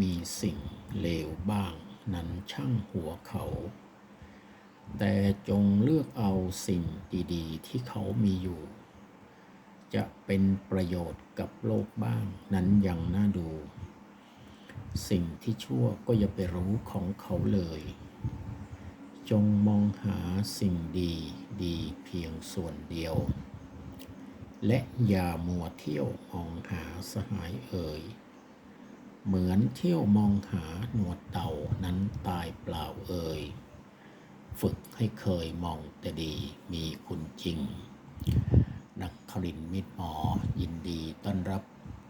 มีสิ่งเลวบ้างนั้นช่างหัวเขา แต่จงเลือกเอาสิ่งดีๆ ที่เขามีอยู่ จะเป็นประโยชน์กับโลกบ้างนั้นยังน่าดู สิ่งที่ชั่วก็อย่าไปรู้ของเขาเลย จงมองหาสิ่งดีดีเพียงส่วนเดียว และอย่ามัวเที่ยวมองหาสหายเอ่ย เหมือนเที่ยวมองหาหนวดเต่านั้นตายเปล่าเอ่ย ฝึกให้เคยมองแต่ดีมีคุณจริง นักครินมิตรหมอยินดีต้อนรับ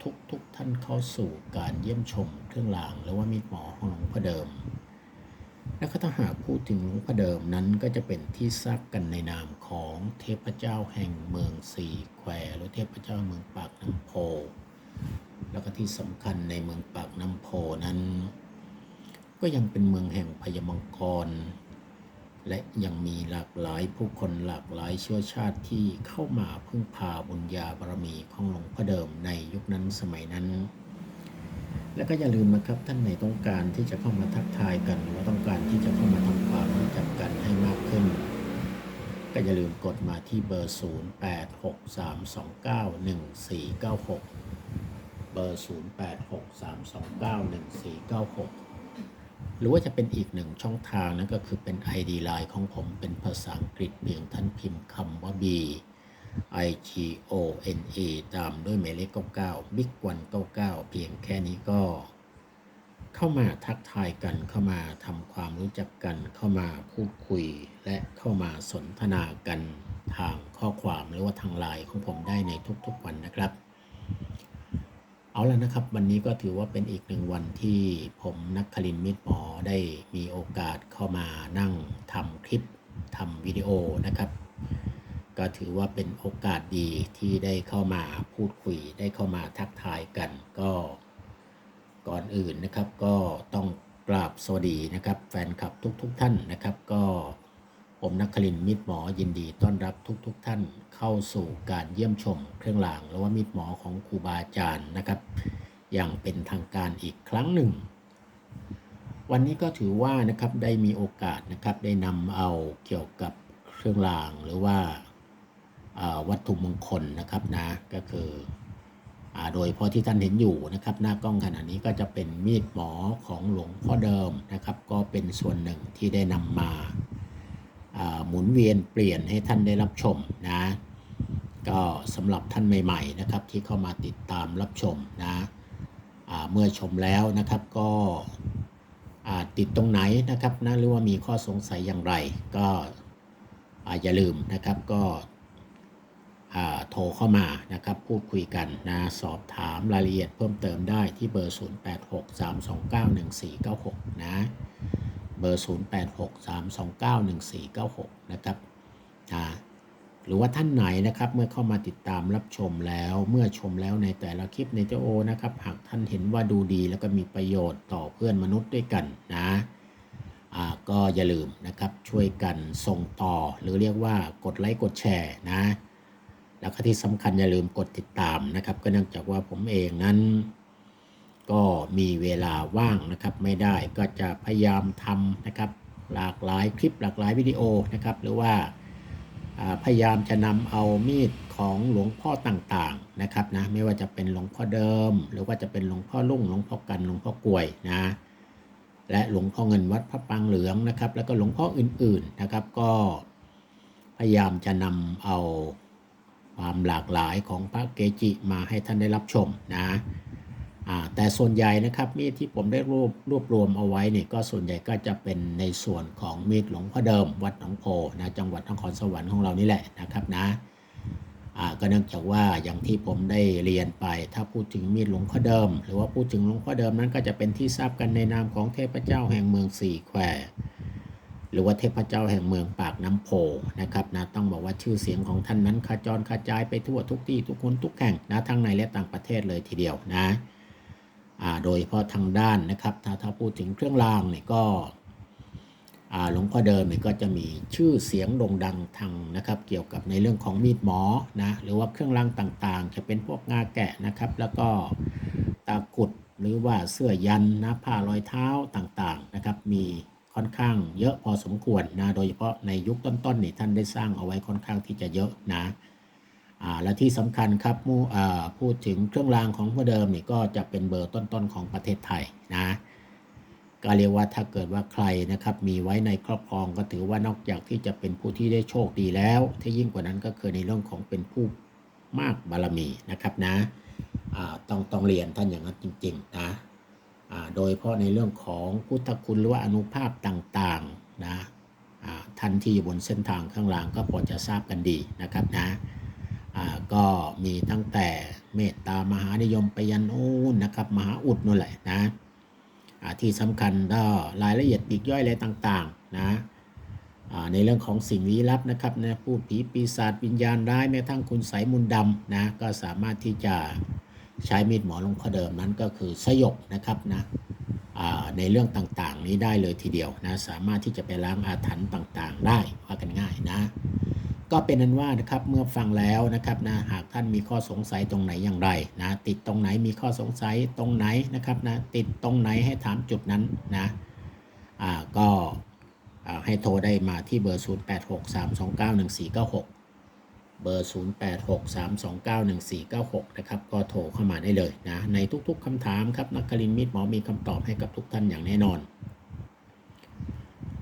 ทุกทุกท่านเข้าสู่การเยี่ยมชมเครื่องรางหรือว่ามิตรหมอของหลวงพ่อเดิมและก็ถ้าหากพูดถึงหลวงพ่อเดิมนั้นก็จะเป็นที่ทราบกันในนามของเทพเจ้าแห่งเมืองสีแควหรือเทพเจ้าเมืองปากน้ำโพ แล้วก็ที่สำคัญในเมืองปากน้ำโพนั้น ก็ยังเป็นเมืองแห่งพญมังกร และยังมีหลากหลายผู้คนหลากหลายเชื้อชาติที่เข้ามาพึ่งพาบุญญาบารมีของหลวงพ่อเดิมในยุคนั้นสมัยนั้น และก็อย่าลืมนะครับท่านไหนต้องการที่จะเข้ามาทักทายกันหรือว่าต้องการที่จะเข้ามาทำความรู้จักกันให้มากขึ้นก็อย่าลืมกดมาที่เบอร์ 0863291496เบอร์ 0863291496 หรือว่าจะเป็นอีกหนึ่งช่องทางนั่นก็คือเป็น ID Line ของผมเป็นภาษาอังกฤษเพียงท่านพิมพ์คำว่า B I G O N A ตามด้วยหมายเลข99 Big 199 เพียงแค่นี้ก็ เข้ามาทักทายกันเข้ามาทำความรู้จักกันเข้ามาพูดคุย และเข้ามาสนทนากันทางข้อความหรือว่าทางไลน์ของผมได้ในทุกๆวันนะครับ เอาละนะครับ วันนี้ก็ถือว่าเป็นอีกหนึ่งวันที่ผมนักคลินมิตรหมอได้มีโอกาสเข้ามานั่งทำคลิปทำวิดีโอนะครับ ก็ถือว่าเป็นโอกาสดีที่ได้เข้ามาพูดคุย ได้เข้ามาทักทายกันก็ก่อนอื่นนะครับก็ต้องกราบสวัสดีนะครับ แฟนคลับทุกๆทท่านนะครับ ก็ ผมนักคลินมิตรหมอยินดีต้อนรับทุกๆทท่านเข้าสู่การเยี่ยมชมเครื่องรางหรือว่ามิตรหมอของครูบาอาจารย์นะครับ อย่างเป็นทางการอีกครั้งหนึ่ง วันนี้ก็ถือว่านะครับได้มีโอกาสนะครับได้นำเอาเกี่ยวกับเครื่องรางหรือว่าาวัตถุมงคลนะครับนะก็คืออโดยพราะที่ท่านเห็นอยู่นะครับหน้ากล้องขณะนี้ก็จะเป็นมีดหมอของหลวงพ่อเดิมนะครับ ก็เป็นส่วนหนึ่งที่ได้นำมา หมุนเวียนเปลี่ยนให้ท่านได้รับชมนะก็สำหรับท่านใหม่ๆนะครับที่เข้ามาติดตามรับชมนะเมื่อชมแล้วนะครับก็ติดตรงไหนนะครับนะหรือว่ามีข้อสงสัยอย่างไร ก็อย่าลืมนะครับก็โทรเข้ามานะครับพูดคุยกันนะสอบถามรายละเอียดเพิ่มเติมได้ที่เบอร์ 0863291496 นะ เบอร์ 0863291496 นะครับหรือว่าท่านไหนนะครับเมื่อเข้ามาติดตามรับชมแล้วเมื่อชมแล้วในแต่ละคลิปในเจ้าโอนะครับ หากท่านเห็นว่าดูดีแล้วก็มีประโยชน์ต่อเพื่อนมนุษย์ด้วยกันนะก็อย่าลืมนะครับช่วยกันส่งต่อ หรือเรียกว่ากดไลค์กดแชร์นะ แล้วก็ที่สำคัญอย่าลืมกดติดตามนะครับ ก็เนื่องจากว่าผมเองนั้น ก็มีเวลาว่างนะครับ ไม่ได้ก็จะพยายามทำนะครับ หลากหลายคลิปหลากหลายวิดีโอนะครับ หรือว่าพยายามจะนำเอามีดของหลวงพ่อต่างๆนะครับนะไม่ว่าจะเป็นหลวงพ่อเดิม หรือว่าจะเป็นหลวงพ่อลุ่งหลวงพ่อกันหลวงพ่อกลวยนะและหลวงพ่อเงินวัดพระปางเหลืองนะครับ แล้วก็หลวงพ่ออื่นๆนะครับ ก็พยายามจะนำเอาความหลากหลายของพระเกจิมาให้ท่านได้รับชมนะ แต่ส่วนใหญ่นะครับมีดที่ผมได้รวบรวบรวมเอาไว้เนี่ยก็ส่วนใหญ่ก็จะเป็นในส่วนของมีดหลวงพ่อเดิม วัดหนองโพนะจังหวัดนครสวรรค์ของเรานี่แหละนะครับนะก็เนื่องจากว่าอย่างที่ผมได้เรียนไป ถ้าพูดถึงมีดหลวงพ่อเดิม หรือว่าพูดถึงหลวงพ่อเดิมนั้นก็จะเป็นที่ทราบกันในนามของเทพเจ้าแห่งเมืองสี่แควหรือว่าเทพเจ้าแห่งเมืองปากน้ำโพนะครับนะต้องบอกว่าชื่อเสียงของท่านนั้นขจรกระจายไปทั่วทุกที่ทุกคนทุกแห่งนะทั้งในและต่างประเทศเลยทีเดียวนะ โดยเฉพาะทางด้านนะครับ ถ้าถ้าพูดถึงเครื่องรางเนี่ยก็หลวงพ่อเดิมเนี่ยก็จะมีชื่อเสียงโด่งดังทางนะครับ เกี่ยวกับในเรื่องของมีดหมอนะหรือว่าเครื่องรางต่างๆ จะเป็นพวกงาแกะนะครับ แล้วก็ตากุดหรือว่าเสื้อยันนะผ้ารอยเท้าต่างๆนะครับมีค่อนข้างเยอะพอสมควรนะโดยเฉพาะในยุคต้นๆนี่ท่านได้สร้างเอาไว้ค่อนข้างที่จะเยอะนะ และที่สำคัญครับพูดถึงเครื่องรางของพระเดิมนี่ก็จะเป็นเบอร์ต้นๆของประเทศไทยนะก็เรียกว่าถ้าเกิดว่าใครนะครับ มีไว้ในครอบครองก็ถือว่านอกจากที่จะเป็นผู้ที่ได้โชคดีแล้ว ที่ยิ่งกว่านั้นก็คือในเรื่องของเป็นผู้มากบารมีนะครับนะต้องต้องเรียนท่านอย่างนั้นจริงๆนะโดยเฉพาะในเรื่องของพุทธคุณหรือว่าอนุภาพต่างๆนะท่านที่อยู่บนเส้นทางข้างล่างก็พอจะทราบกันดีนะครับนะ ก็มีตั้งแต่เมตตามหานิยมไปยันโน้นนะครับมหาอุดนั่นแหละนะที่สำคัญก็รายละเอียดปีกย่อยอะไรต่างๆนะในเรื่องของสิ่งลี้ลับนะครับนะพูดผีปีศาจวิญญาณร้ายแม้ทั่งคุณไสยมุนดำนะก็สามารถที่จะใช้มีดหมอลงพ่อเดิมนั้นก็คือสยบนะครับนะในเรื่องต่างๆ นี้ได้เลยทีเดียวนะสามารถที่จะไปล้างอาถรรพ์ต่างๆ ได้ว่ากันง่ายนะ ก็เป็นนั้นว่านะครับเมื่อฟังแล้วนะครับนะหากท่านมีข้อสงสัยตรงไหนอย่างไรนะติดตรงไหนมีข้อสงสัยตรงไหนนะครับนะติดตรงไหนให้ถามจุดนั้นนะอ่าก็อ่ให้โทรได้มาที่เบอร์ 0863291496 เบอร์ 0863291496 นะครับ ก็โทรเข้ามาได้เลยนะ ในทุกๆคำถามครับ นักคลินทร์มิตรหมอมีคำตอบให้กับทุกท่านอย่างแน่นอน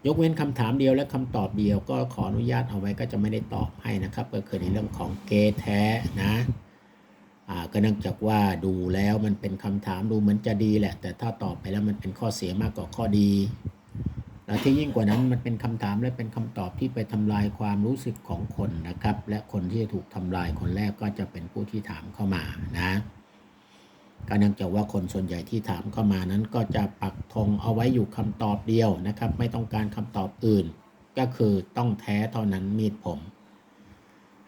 ยกเว้นคำถามเดียวและคำตอบเดียว ก็ขออนุญาตเอาไว้ก็จะไม่ได้ตอบให้นะครับ ก็คือในเรื่องของเกแท้นะก็เนื่องจากว่าดูแล้วมันเป็นคำถามดูเหมือนจะดีแหละ แต่ถ้าตอบไปแล้วมันเป็นข้อเสียมากกว่าข้อดีและที่ยิ่งกว่านั้นมันเป็นคำถามและเป็นคำตอบที่ไปทำลายความรู้สึกของคนนะครับ และคนที่จะถูกทำลายคนแรกก็จะเป็นผู้ที่ถามเข้ามานะ ก็เนื่องจากว่าคนส่วนใหญ่ที่ถามเข้ามานั้นก็จะปักธงเอาไว้อยู่คำตอบเดียวนะครับ ไม่ต้องการคำตอบอื่น ก็คือต้องแท้เท่านั้นมีดผม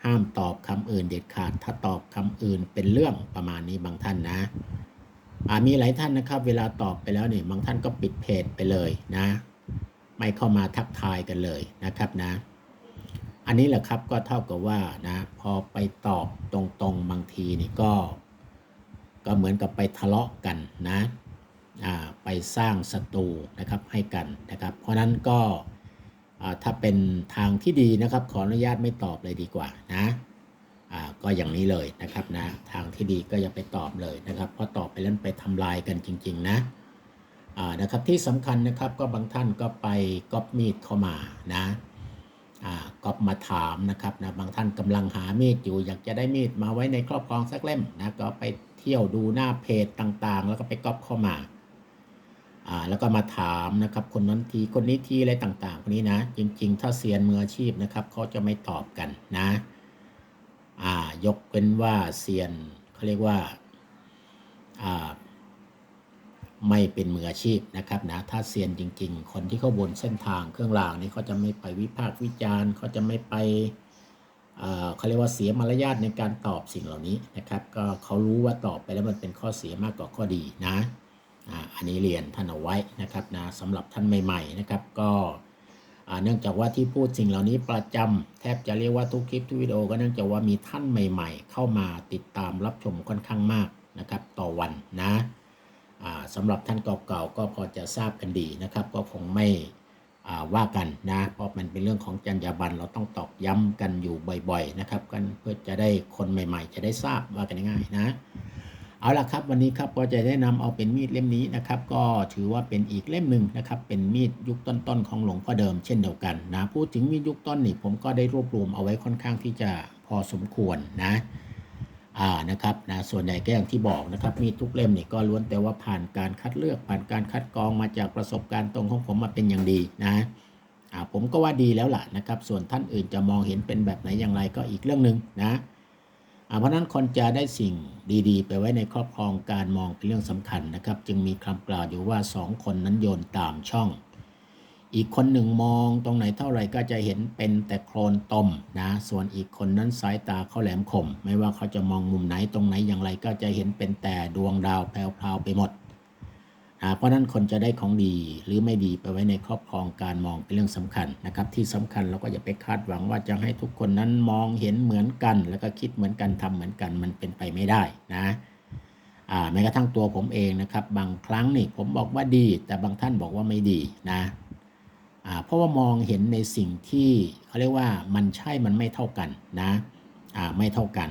ห้ามตอบคำอื่นเด็ดขาด ถ้าตอบคำอื่นเป็นเรื่องประมาณนี้บางท่านนะมีหลายท่านนะครับ เวลาตอบไปแล้วเนี่ยบางท่านก็ปิดเพจไปเลยนะ ไม่เข้ามาทักทายกันเลยนะครับนะ อันนี้แหละครับก็เท่ากับว่านะพอไปตอบตรงๆบางทีนี่ก็ ก็เหมือนกับไปทะเลาะกันนะไปสร้างศัตรูนะครับให้กันนะครับ เพราะนั้นก็ถ้าเป็นทางที่ดีนะครับ ขออนุญาตไม่ตอบเลยดีกว่านะก็อย่างนี้เลยนะครับนะทางที่ดีก็อย่าไปตอบเลยนะครับ เพราะตอบไปแล้วไปทำลายกันจริง ๆ นะนะครับที่สำคัญนะครับก็บางท่านก็ไปก๊อปมีดเข้ามานะอ่าก็มาถามนะครับนะบางท่านกำลังหามีดอยู่ อยากจะได้มีดมาไว้ในครอบครองสักเล่มนะก็ไป ที่ยวดูหน้าเพจต่างๆ แล้วก็ไปก๊อปเข้ามาอ่าแล้วก็มาถามนะครับ คนนั้นทีคนนี้ทีอะไรต่างๆคนนี้นะ จริง ๆ ถ้าเซียนมืออาชีพนะครับเขาจะไม่ตอบกันนะอ่ายกเป็นว่าเซียนเขาเรียกว่าอ่าไม่เป็นมืออาชีพนะครับนะถ้าเซียนจริง ๆ คนที่เขาบนเส้นทางเครื่องรางนี่เขาจะไม่ไปวิพากษ์วิจารณ์เขาจะไม่ไป เขาเรียกว่าเสียมารยาทในการตอบสิ่งเหล่านี้นะครับ ก็เขารู้ว่าตอบไปแล้วมันเป็นข้อเสียมากกว่าข้อดีนะอันนี้เรียนท่านเอาไว้นะครับนะสำหรับท่านใหม่ๆนะครับก็เนื่องจากว่าที่พูดสิ่งเหล่านี้ประจำแทบจะเรียกว่าทุกคลิปทุกวิดีโอก็เนื่องจากว่ามีท่านใหม่ ๆ เข้ามาติดตามรับชมค่อนข้างมากนะครับต่อวันนะสำหรับท่านเก่าๆก็พอจะทราบกันดีนะครับ ก็คงไม่ ว่ากันนะเพราะมันเป็นเรื่องของจรรยาบรรณเราต้องตอกย้ำกันอยู่บ่อยๆนะครับกันเพื่อจะได้คนใหม่ ๆ จะได้ทราบว่ากันง่ายๆนะเอาล่ะครับวันนี้ครับก็จะได้นำเอาเป็นมีดเล่มนี้นะครับ ก็ถือว่าเป็นอีกเล่มหนึ่งนะครับ เป็นมีดยุคต้นๆของหลวงพ่อเดิมเช่นเดียวกันนะพูดถึงมีดยุคต้นนี่ผมก็ได้รวบรวมเอาไว้ค่อนข้างที่จะพอสมควรนะ อ่านะครับนะส่วนใหญ่ก็อย่างที่บอกนะครับ มีทุกเล่มนี่ก็ล้วนแต่ว่าผ่านการคัดเลือกผ่านการคัดกรองมาจากประสบการณ์ตรงของผมมาเป็นอย่างดีนะอ่าผมก็ว่าดีแล้วล่ะนะครับ ส่วนท่านอื่นจะมองเห็นเป็นแบบไหนอย่างไรก็อีกเรื่องหนึ่งนะอ่าเพราะนั้นคนจะได้สิ่งดีๆ ไปไว้ในครอบครองการมองเป็นเรื่องสำคัญนะครับ จึงมีคำกล่าวอยู่ว่าสองคนนั้นโยนตามช่อง อีกคนหนึ่งมองตรงไหนเท่าไหร่ก็จะเห็นเป็นแต่โคลนตมนะส่วนอีกคนนั้นสายตาเขาแหลมคม ไม่ว่าเขาจะมองมุมไหนตรงไหนอย่างไรก็จะเห็นเป็นแต่ดวงดาวแพรวๆไปหมดอ่าเพราะนั้นคนจะได้ของดีหรือไม่ดีไปไว้ในครอบครองการมองเป็นเรื่องสำคัญนะครับที่สำคัญเราก็อย่าไปคาดหวังว่าจะให้ทุกคนนั้นมองเห็นเหมือนกัน แล้วก็คิดเหมือนกันทำเหมือนกันมันเป็นไปไม่ได้นะแม้กระทั่งตัวผมเองนะครับ บางครั้งนี่ผมบอกว่าดี แต่บางท่านบอกว่าไม่ดีนะ เพราะว่ามองเห็นในสิ่งที่เขาเรียกว่ามันใช่มันไม่เท่ากันนะไม่เท่ากัน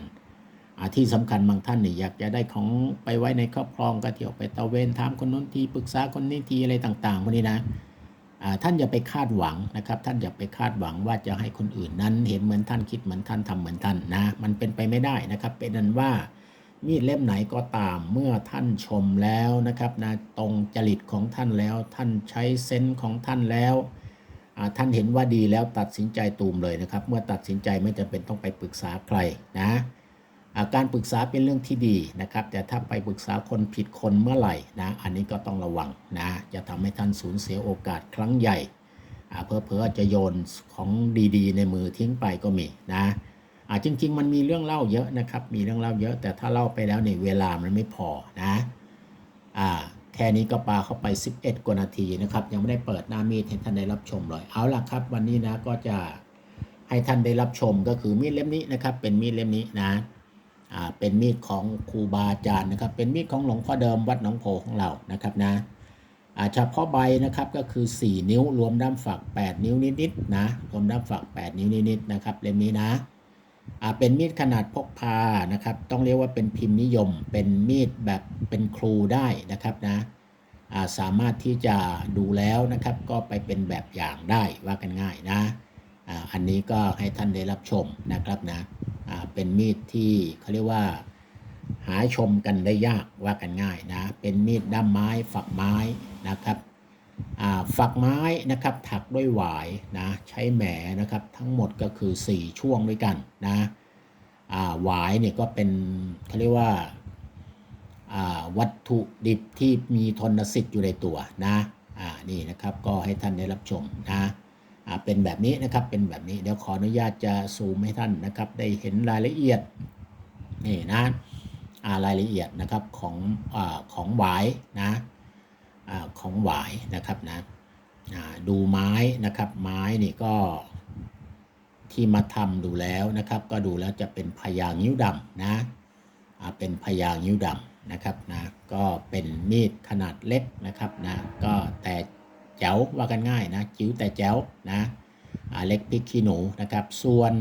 ที่สำคัญบางท่านนี่อยากจะได้ของไปไว้ในครอบครองก็เที่ยวไปตะเวนถามคนนู้นทีปรึกษาคนนี้ทีอะไรต่างๆพวกนี้นะท่านอย่าไปคาดหวังนะครับ ท่านอย่าไปคาดหวังว่าจะให้คนอื่นนั้น เห็นเหมือนท่านคิดเหมือนท่านทำเหมือนท่านนะ มันเป็นไปไม่ได้นะครับ เป็นนั้นว่ามีดเล่มไหนก็ตามเมื่อท่านชมแล้วนะครับนะตรงจริตของท่านแล้ว ท่านใช้เซนส์ของท่านแล้ว ท่านเห็นว่าดีแล้วตัดสินใจตูมเลยนะครับ เมื่อตัดสินใจไม่จำเป็นต้องไปปรึกษาใครนะาการปรึกษาเป็นเรื่องที่ดีนะครับ แต่ถ้าไปปรึกษาคนผิดคนเมื่อไหร่นะอันนี้ก็ต้องระวังนะจะทำให้ท่านสูญเสียโอกาสครั้งใหญ่เพอเพอจะโยนของดีๆ ในมือทิ้งไปก็มีนะจริง ๆ มันมีเรื่องเล่าเยอะนะครับ มีเรื่องเล่าเยอะ แต่ถ้าเล่าไปแล้วเนี่ยเวลามันไม่พอนะอ่า แค่นี้ก็ปาเข้าไป 11 กว่านาทีนะครับ ยังไม่ได้เปิดหน้ามีดให้ท่านได้รับชมเลย เอาล่ะครับ วันนี้นะก็จะให้ท่านได้รับชมก็คือมีดเล่มนี้นะครับ เป็นมีดเล่มนี้นะอ่าเป็นมีดของครูบาอาจารย์นะครับ เป็นมีดของหลวงพ่อเดิมวัดหนองโพของเรานะครับนะอ่าเฉพาะใบนะครับก็คือ 4 นิ้วรวมด้ามฝัก 8 นิ้วนิดๆนะรวมด้ามฝัก 8 นิ้วนิดๆนะครับเล่มนี้นะ เป็นมีดขนาดพกพานะครับ ต้องเรียกว่าเป็นพิมพ์นิยม เป็นมีดแบบเป็นครูได้นะครับนะาสามารถที่จะดูแล้วนะครับก็ไปเป็นแบบอย่างได้ว่ากันง่ายนะอ,อันนี้ก็ให้ท่านได้รับชมนะครับนะเป็นมีดที่เขาเรียกว่าหาชมกันได้ยากว่ากันง่ายนะ เป็นมีดด้ามไม้ฝักไม้นะครับ ฝักไม้นะครับถักด้วยหวายนะใช้แหมนะครับทั้งหมดก็คือ 4 ช่วงด้วยกันนะหวายเนี่ยก็เป็นเขาเรียกว่าาวัตถุดิบที่มีทนสิทธิ์อยู่ในตัวนะนี่นะครับก็ให้ท่านได้รับชมนะเป็นแบบนี้นะครับเป็นแบบนี้เดี๋ยวขออนุญาตจะซูมให้ท่านนะครับ ได้เห็นรายละเอียดนี่นะารายละเอียดนะครับของอของหวายนะ ของหวายนะครับนะดูไม้นะครับ ไม้นี่ก็ที่มาทำดูแล้วนะครับ ก็ดูแล้วจะเป็นพญางิ้วดำนะเป็นพญางิ้วดำนะครับนะก็เป็นมีดขนาดเล็กนะครับนะก็แต่แจ๋วว่ากันง่ายนะจิ๋วแต่แจ๋วนะเล็กพริกขี้หนูนะครับ ส่วน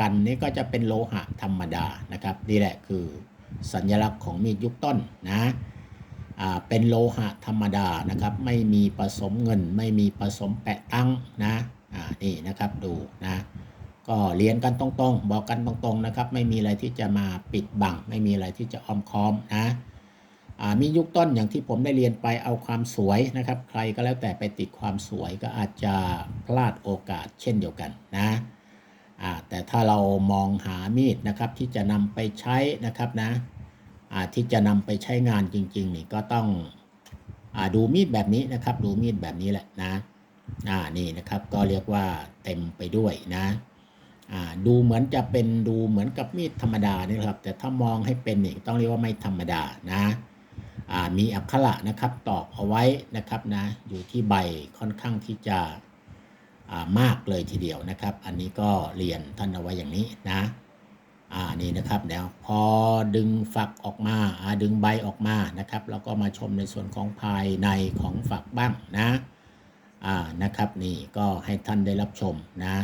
กันนี่ก็จะเป็นโลหะธรรมดานะครับนี่แหละคือสัญลักษณ์ของมีดยุคต้นนะ เป็นโลหะธรรมดานะครับ ไม่มีผสมเงิน ไม่มีผสมแปะตั้งนะอ่านี่นะครับดูนะก็เรียนกันตรงๆ บอกกันตรงๆนะครับ ไม่มีอะไรที่จะมาปิดบัง ไม่มีอะไรที่จะอ้อมค้อมนะมียุคต้นอย่างที่ผมได้เรียนไปเอาความสวยนะครับ ใครก็แล้วแต่ไปติดความสวยก็อาจจะพลาดโอกาสเช่นเดียวกันนะแต่ถ้าเรามองหามีดนะครับที่จะนำไปใช้นะครับนะ ที่จะนำไปใช้งานจริงๆนี่ก็ต้องอดูมีดแบบนี้นะครับ ดูมีดแบบนี้แหละนะอ่านี่นะครับก็เรียกว่าเต็มไปด้วยนะอ่าดูเหมือนจะเป็นดูเหมือนกับมีดธรรมดานี่ครับ แต่ถ้ามองให้เป็นนี่ต้องเรียกว่าไม่ธรรมดานะอ่ามีอักขระนะครับตอกเอาไว้นะครับนะอยู่ที่ใบค่อนข้างที่จะามากเลยทีเดียวนะครับ อันนี้ก็เรียนท่านเอาไว้อย่างนี้นะ อ่านี่นะครับเดี๋ยวพอดึงฝักออกมาอ่าดึงใบออกมานะครับแล้วก็มาชมในส่วนของภายในของฝักบ้างนะอ่านะครับนี่ก็ให้ท่านได้รับชมนะ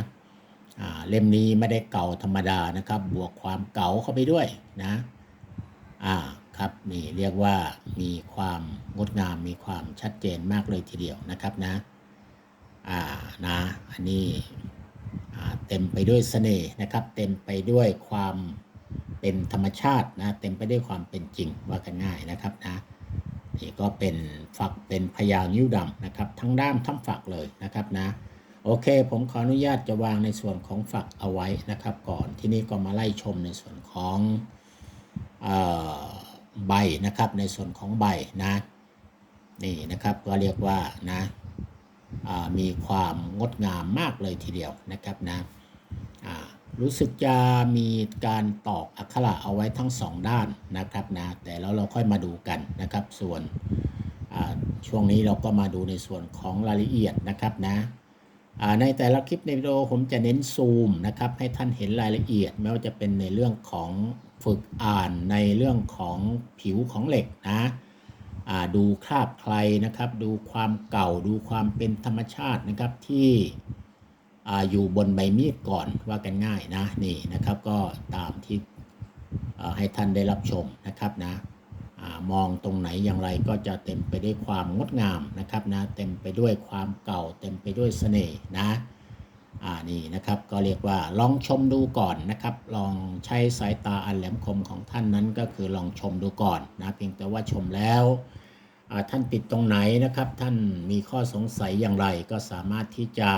อ่าเล่มนี้ไม่ได้เก่าธรรมดานะครับ บวกความเก่าเข้าไปด้วยนะอ่าครับนี่เรียกว่ามีความงดงามมีความชัดเจนมากเลยทีเดียวนะครับนะอ่านะอันนี้ เต็มไปด้วยเสน่ห์นะครับ เต็มไปด้วยความเป็นธรรมชาตินะ เต็มไปด้วยความเป็นจริงว่ากันง่ายนะครับนะนี่ก็เป็นฝักเป็นพยานิ้วดำนะครับ ทั้งด้ามทั้งฝักเลยนะครับนะ โอเค ผมขออนุญาตจะวางในส่วนของฝักเอาไว้นะครับ ก่อนที่นี้ก็มาไล่ชมในส่วนของใบนะครับ ในส่วนของใบนะ นี่นะครับก็เรียกว่านะ มีความงดงามมากเลยทีเดียวนะครับนะรู้สึกจะมีการตอกอักขระเอาไว้ทั้งสองด้านนะครับนะแต่แล้วเราค่อยมาดูกันนะครับ ส่วนช่วงนี้เราก็มาดูในส่วนของรายละเอียดนะครับนะในแต่ละคลิปในวิดีโอผมจะเน้นซูมนะครับให้ท่านเห็นรายละเอียดไม่ว่าจะเป็นในเรื่องของฝึกอ่านในเรื่องของผิวของเหล็กนะ ดูคราบใครนะครับ ดูความเก่าดูความเป็นธรรมชาตินะครับที่ออยู่บนใบมีดก่อนว่ากันง่ายนะนี่นะครับก็ตามที่ให้ท่านได้รับชมนะครับนะอมองตรงไหนอย่างไรก็จะเต็มไปด้วยความงดงามนะครับนะเต็มไปด้วยความเก่า เต็มไปด้วยเสน่ห์นะ อ่านี่นะครับก็เรียกว่าลองชมดูก่อนนะครับ ลองใช้สายตาอันแหลมคมของท่านนั้นก็คือลองชมดูก่อนนะเพียงแต่ว่าชมแล้วท่านติดตรงไหนนะครับ ท่านมีข้อสงสัยอย่างไรก็สามารถที่จะ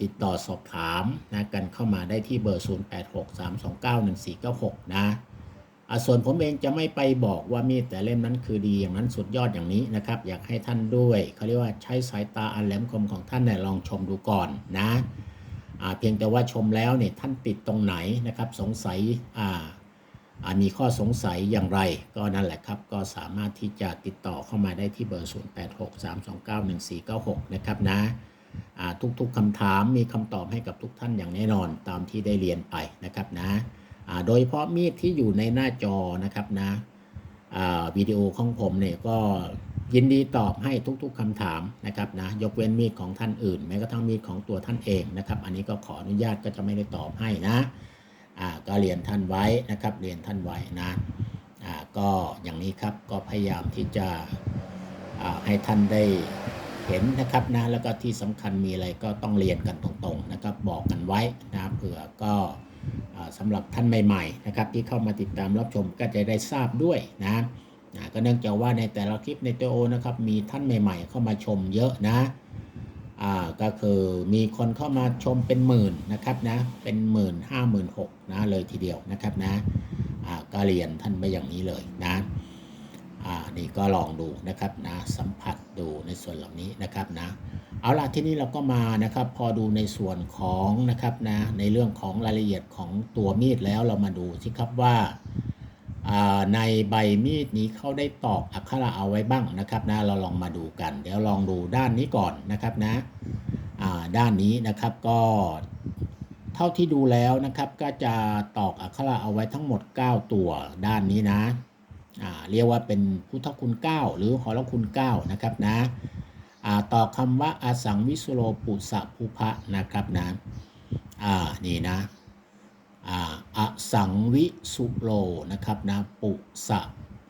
ติดต่อสอบถามนะกันเข้ามาได้ที่เบอร์ 0863291496 นะอ่า ส่วนผมเองจะไม่ไปบอกว่ามีดแต่เล่มนั้นคือดีอย่างนั้นสุดยอดอย่างนี้นะครับ อยากให้ท่านด้วยเขาเรียกว่าใช้สายตาอันแหลมคมของท่านเนี่ยลองชมดูก่อนนะเพียงแต่ว่าชมแล้วเนี่ยท่านติดตรงไหนนะครับสงสัยอ่ามีข้อสงสัยอย่างไร ก็นั่นแหละครับ ก็สามารถที่จะติดต่อเข้ามาได้ที่เบอร์ 0863291496 นะครับนะทุกๆคำถามมีคำตอบให้กับทุกท่านอย่างแน่นอนตามที่ได้เรียนไปนะครับนะ โดยเฉพาะมีดที่อยู่ในหน้าจอนะครับนะวิดีโอของผมเนี่ยก็ยินดีตอบให้ทุกๆคำถามนะครับนะยกเว้นมีดของท่านอื่น แม้กระทั่งมีดของตัวท่านเองนะครับ อันนี้ก็ขออนุญาตก็จะไม่ได้ตอบให้นะอ่าก็เรียนท่านไว้นะครับ เรียนท่านไว้นะอ่าก็อย่างนี้ครับก็พยายามที่จะอ่าให้ท่านได้เห็นนะครับนะแล้วก็ที่สำคัญมีอะไรก็ต้องเรียนกันตรงๆนะครับ บอกกันไว้นะเผื่อก็ สำหรับท่านใหม่ๆนะครับที่เข้ามาติดตามรับชมก็จะได้ทราบด้วยนะนะก็เนื่องจากว่าในแต่ละคลิปในตัวโอนะครับมีท่านใหม่ ๆ เข้ามาชมเยอะนะอ่าก็คือมีคนเข้ามาชมเป็นหมื่นนะครับนะเป็นหมื่นห้าหมื่นหกนะเลยทีเดียวนะครับนะอ่าก็เรียนท่านไปอย่างนี้เลยนะอ่านี่ก็ลองดูนะครับนะสัมผัส ดูในส่วนเหล่านี้นะครับนะเอาล่ะที่นี้เราก็มานะครับพอดูในส่วนของนะครับนะในเรื่องของรายละเอียดของตัวมีดแล้วเรามาดูสิครับว่าในใบมีดนี้เขาได้ตอกอักขระเอาไว้บ้างนะครับนะเราลองมาดูกัน เดี๋ยวลองดูด้านนี้ก่อนนะครับนะด้านนี้นะครับก็เท่าที่ดูแล้วนะครับก็จะตอกอักขระเอาไว้ทั้งหมด 9 ตัวด้านนี้นะ เรียกว่าเป็นพุทธคุณ 9 หรือหอรคุณ9นะครับนะต่อคำว่าอาสังวิสุโรปุสะภูพะนะครับนะนี่นะอาอสังวิสุโรนะครับนะปุสะ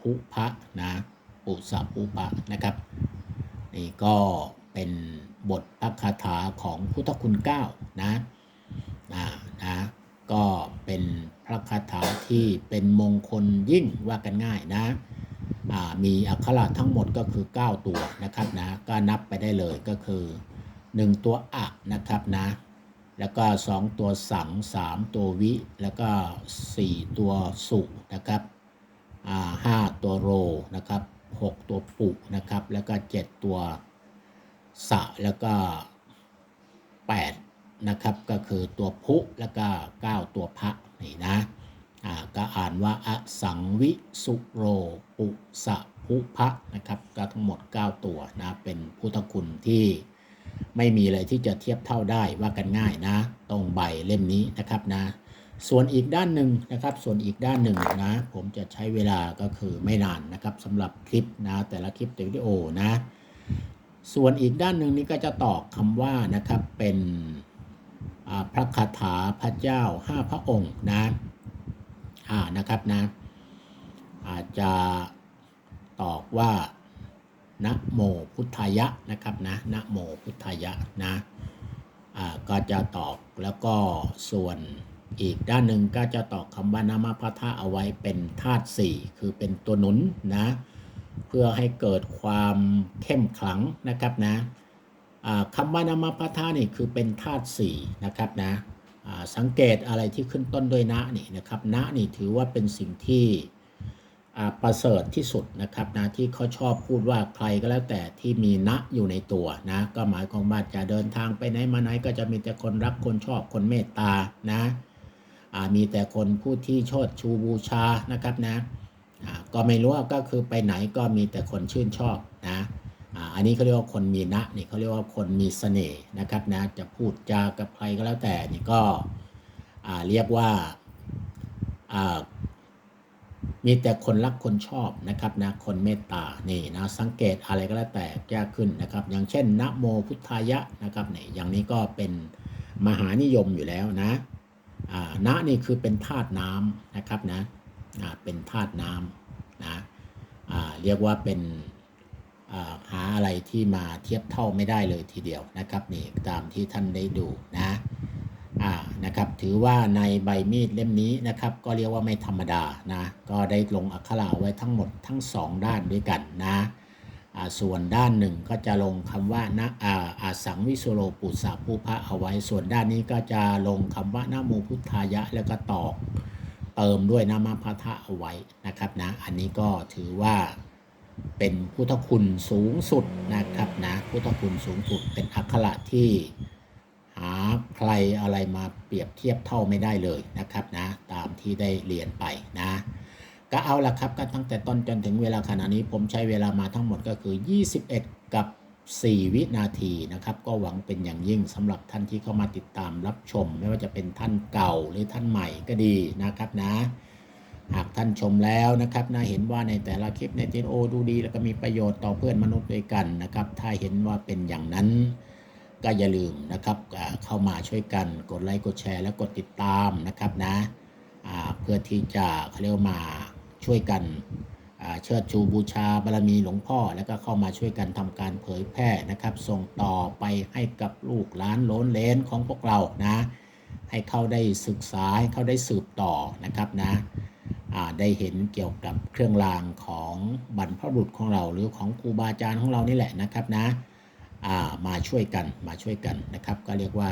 ภูพะนะปุสะภูพะนะครับนี่ก็เป็นบทพระคาถาของพุทธคุณเก้านะนะ ก็เป็นพระคาถาที่เป็นมงคลยิ่งว่ากันง่ายนะอ่ามีอักขระทั้งหมดก็คือ 9 ตัวนะครับนะก็นับไปได้เลยก็คือ 1 ตัวอะนะครับนะแล้วก็ 2 ตัวสัง 3 ตัววิ แล้วก็ 4 ตัวสุนะครับอ่าห้าตัวโรนะครับ 6 ตัวปุนะครับ แล้วก็ 7 ตัวสะแล้วก็ 8 นะครับก็คือตัวพุแล้วก็9ตัวพระนี่นะอ่าก็อ่านว่าอสังวิสุโรปุสะภุพะนะครับก็ทั้งหมด 9 ตัวนะเป็นพุทธคุณที่ไม่มีอะไรที่จะเทียบเท่าได้ว่ากันง่ายนะตรงใบเล่มนี้นะครับนะ ส่วนอีกด้านหนึ่งนะครับ ส่วนอีกด้านหนึ่งนะ ผมจะใช้เวลาก็คือไม่นานนะครับสำหรับคลิปนะ แต่ละคลิปแต่วิดีโอนะ ส่วนอีกด้านหนึ่งนี้ก็จะตอกคำว่านะครับเป็น พระคาถาพระเจ้าห้าพระองค์นะอ่านะครับนะอาจจะตอบว่านะโมพุทธายะนะครับนะนะโมพุทธายะนะอ่าก็จะตอบแล้วก็ส่วนอีกด้านหนึ่งก็จะตอบคำว่านามาพัทะเอาไว้เป็นธาตุสี่คือเป็นตัวหนุนนะ เพื่อให้เกิดความเข้มขลังนะครับนะ คำว่านามาพัทะนี่คือเป็นธาตุสี่นะครับนะสังเกตอะไรที่ขึ้นต้นด้วยนะนี่นะครับนะนี่ถือว่าเป็นสิ่งที่ประเสริฐที่สุดนะครับนะที่เขาชอบพูดว่าใครก็แล้วแต่ที่มีนะอยู่ในตัวนะก็หมายความว่าจะเดินทางไปไหนมาไหนก็จะมีแต่คนรักคนชอบคนเมตตานะมีแต่คนผู้ที่ชดชูบูชานะครับนะก็ไม่รู้ก็คือไปไหนก็มีแต่คนชื่นชอบนะ อันนี้เขาเรียกว่าคนมีนะนี่เขาเรียกว่าคนมีเสน่ห์นะครับนะจะพูดจากับใครก็แล้วแต่นี่ก็เรียกว่ามีแต่คนรักคนชอบนะครับนะคนเมตตานี่นะสังเกตอะไรก็แล้วแต่ยากขึ้นนะครับ อย่างเช่นนะโมพุทธายะนะครับเนี่ยอย่างนี้ก็เป็นมหานิยมอยู่แล้วนะนะนี่คือเป็นธาตุน้ำนะครับนะเป็นธาตุน้ำนะเรียกว่าเป็นหา อะไรที่มาเทียบเท่าไม่ได้เลยทีเดียวนะครับนี่ตามที่ท่านได้ดูนะอ่านะครับถือว่าในใบมีดเล่มนี้นะครับ ก็เรียกว่าไม่ธรรมดานะก็ได้ลงอักขระไว้ทั้งหมดทั้งสองด้านด้วยกันนะอ่าส่วนด้านหนึ่งก็จะลงคำว่านะอ่าอาสังวิโสโลปุสาภูพระเอาไว้ ส่วนด้านนี้ก็จะลงคำว่านะโมพุทธายะ แล้วก็ตอกเติมด้วยนามาพัทะเอาไว้นะครับนะ อันนี้ก็ถือว่า เป็นพุทธคุณสูงสุดนะครับนะพุทธคุณสูงสุดเป็นอักขระที่หาใครอะไรมาเปรียบเทียบเท่าไม่ได้เลยนะครับนะตามที่ได้เรียนไปนะก็เอาละครับก็ตั้งแต่ต้นจนถึงเวลาขณะนี้ผมใช้เวลามาทั้งหมดก็คือ 21 กับ 4 วินาทีนะครับ ก็หวังเป็นอย่างยิ่งสำหรับท่านที่เข้ามาติดตามรับชม ไม่ว่าจะเป็นท่านเก่าหรือท่านใหม่ก็ดีนะครับนะ หากท่านชมแล้วนะครับนะเห็นว่าในแต่ละคลิปในทีโอดูดี แล้วก็มีประโยชน์ต่อเพื่อนมนุษย์ด้วยกันนะครับ ถ้าเห็นว่าเป็นอย่างนั้นก็อย่าลืมนะครับเข้ามาช่วยกันกดไลค์กดแชร์และกดติดตามนะครับนะเพื่อที่จะเขาเรียกว่ามาช่วยกันเชิดชูบูชาบารมีหลวงพ่อ แล้วก็เข้ามาช่วยกันทำการเผยแพร่นะครับ ส่งต่อไปให้กับลูกหลานล้นเลนของพวกเรานะ ให้เขาได้ศึกษาให้เขาได้สืบต่อนะครับนะ ได้เห็นเกี่ยวกับเครื่องรางของบรรพบุรุษของเรา หรือของครูบาอาจารย์ของเรานี่แหละนะครับนะามาช่วยกันมาช่วยกันนะครับ ก็เรียกว่า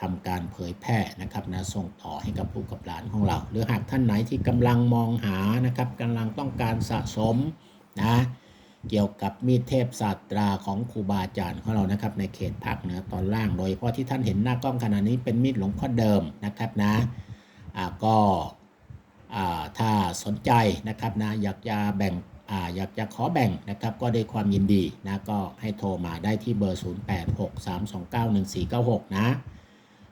ทำการเผยแพร่นะครับนะส่งต่อให้กับผู้กับหลานของเรา หรือหากท่านไหนที่กำลังมองหานะครับกำลังต้องการสะสมนะเกี่ยวกับมีดเทพศาสตราของครูบาอาจารย์ของเรานะครับ ในเขตภาคเหนือตอนล่าง โดยเฉพาะที่ท่านเห็นหน้ากล้องขณะนี้เป็นมีดหลวงพ่อเดิมนะครับนะก็ ถ้าสนใจนะครับนะอยากจะแบ่งออยากจะขอแบ่งนะครับก็ด้วยความยินดีนะก็ให้โทรมาได้ที่เบอร์ 0863291496 นะ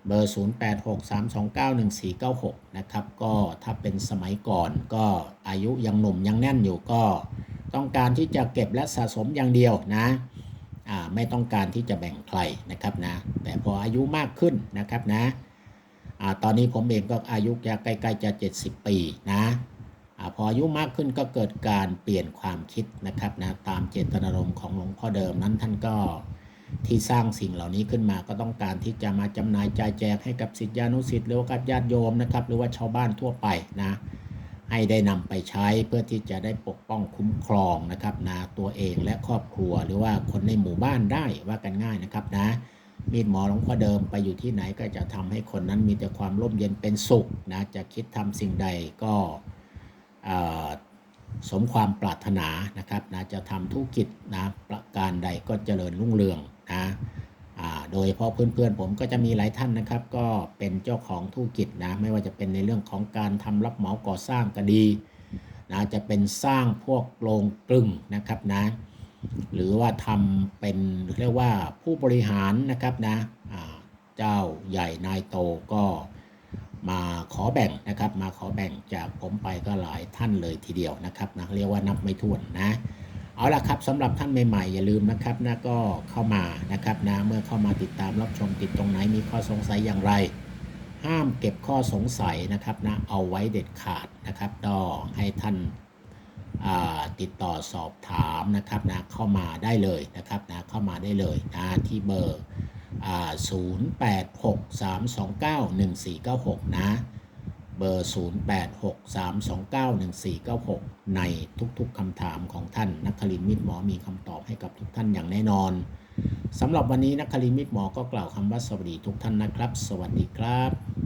เบอร์ 0863291496 นะครับก็ถ้าเป็นสมัยก่อนก็อายุยังหนุ่มยังแน่นอยู่ก็ต้องการที่จะเก็บและสะสมอย่างเดียวนะไม่ต้องการที่จะแบ่งใครนะครับนะแต่พออายุมากขึ้นนะครับนะ อาตอนนี้ผมเองก็อายุจะใกล้ๆจะ 70 ปีนะอาพออายุมากขึ้นก็เกิดการเปลี่ยนความคิดนะครับนะตามเจตนารมณ์ของหลวงพ่อเดิมนั้นท่านก็ที่สร้างสิ่งเหล่านี้ขึ้นมาก็ต้องการที่จะมาจำหน่ายจ่ายแจกให้กับศิษยานุศิษย์หรือว่ากับญาติโยมนะครับ หรือว่าชาวบ้านทั่วไปนะให้ได้นำไปใช้เพื่อที่จะได้ปกป้องคุ้มครองนะครับนะตัวเองและครอบครัวหรือว่าคนในหมู่บ้านได้ว่ากันง่ายนะครับนะ มีดหมอหลวงพ่อเดิมไปอยู่ที่ไหนก็จะทำให้คนนั้นมีแต่ความร่มเย็นเป็นสุขนะจะคิดทำสิ่งใดก็สมความปรารถนานะครับนะจะทำธุรกิจนะประการใดก็เจริญรุ่งเรืองนะโดยเฉพาะเพื่อนๆผมก็จะมีหลายท่านนะครับ ก็เป็นเจ้าของธุรกิจนะไม่ว่าจะเป็นในเรื่องของการทำรับเหมาก่อสร้างก็ดีนะจะเป็นสร้างพวกโรงกลึงนะครับนะ หรือว่าทำเป็นเรียกว่าผู้บริหารนะครับนะเจ้าใหญ่นายโตก็มาขอแบ่งนะครับ มาขอแบ่งจากผมไปก็หลายท่านเลยทีเดียวนะครับนะเรียกว่านับไม่ถ้วนนะเอาละครับสำหรับท่านใหม่ๆ อย่าลืมนะครับนะก็เข้ามานะครับนะเมื่อเข้ามาติดตามรับชมติดตรงไหนมีข้อสงสัยอย่างไร ห้ามเก็บข้อสงสัยนะครับนะเอาไว้เด็ดขาดนะครับก็ให้ท่าน ติดต่อสอบถามนะครับนะเข้ามาได้เลยนะครับนะเข้ามาได้เลยนะที่เบอร์อ่า0863291496 นะเบอร์ 0863291496 ในทุกๆคำถามของท่านนักคลินมิตรหมอมีคำตอบให้กับทุกท่านอย่างแน่นอนสำหรับวันนี้นักคลินมิตรหมอก็กล่าวคำว่าสวัสดีทุกท่านนะครับ สวัสดีครับ